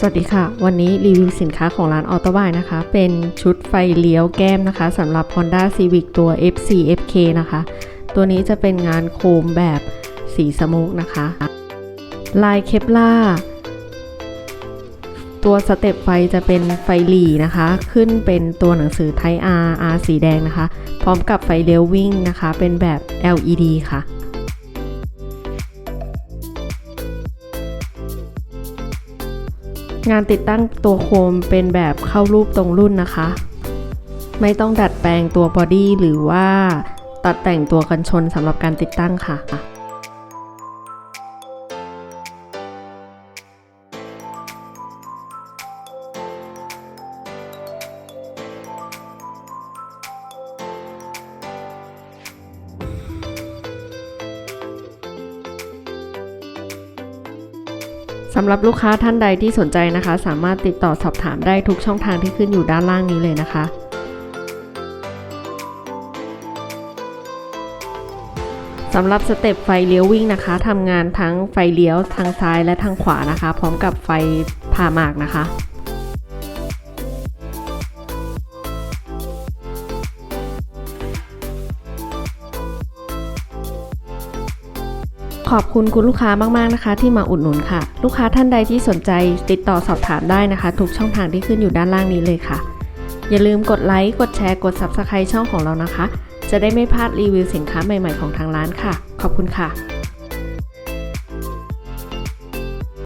สวัสดีค่ะ วันนี้รีวิวสินค้าของร้านออโตบายนะคะ เป็นชุดไฟเลี้ยวแก้มนะคะสำหรับ Honda Civic ตัว F4 FK นะคะ ตัวนี้จะเป็นงานโคมแบบสีสมุกนะคะ ลายเคปล่าตัวสเต็ปไฟจะเป็นไฟหลีนะคะ ขึ้นเป็นตัวหนังสือไท R R สีแดงนะคะ พร้อมกับไฟเลี้ยววิ่งนะคะ เป็นแบบ LED ค่ะ งานติดตั้งตัวโคมเป็นแบบเข้ารูปตรงรุ่นนะคะ ไม่ต้องดัดแปลงตัวบอดี้หรือว่าตัดแต่งตัวกันชนสำหรับการติดตั้งค่ะ สำหรับลูกค้าท่านใดที่สนใจนะคะ สามารถติดต่อสอบถามได้ทุกช่องทางที่ขึ้นอยู่ด้านล่างนี้เลยนะคะ สำหรับสเต็ปไฟเลี้ยววิ่งนะคะทำงานทั้งไฟเลี้ยวทางซ้ายและทางขวานะคะ พร้อมกับไฟผ่าหมากนะคะ ขอบคุณคุณลูกค้ามากๆนะคะ ที่มาอุดหนุนค่ะ ลูกค้าท่านใดที่สนใจติดต่อสอบถามได้นะคะ ทุกช่องทางที่ขึ้นอยู่ด้านล่างนี้เลยค่ะ อย่าลืมกดไลค์ กดแชร์ กด Subscribe ช่องของเรานะคะ จะได้ไม่พลาดรีวิวสินค้าใหม่ๆของทางร้านค่ะ ขอบคุณค่ะ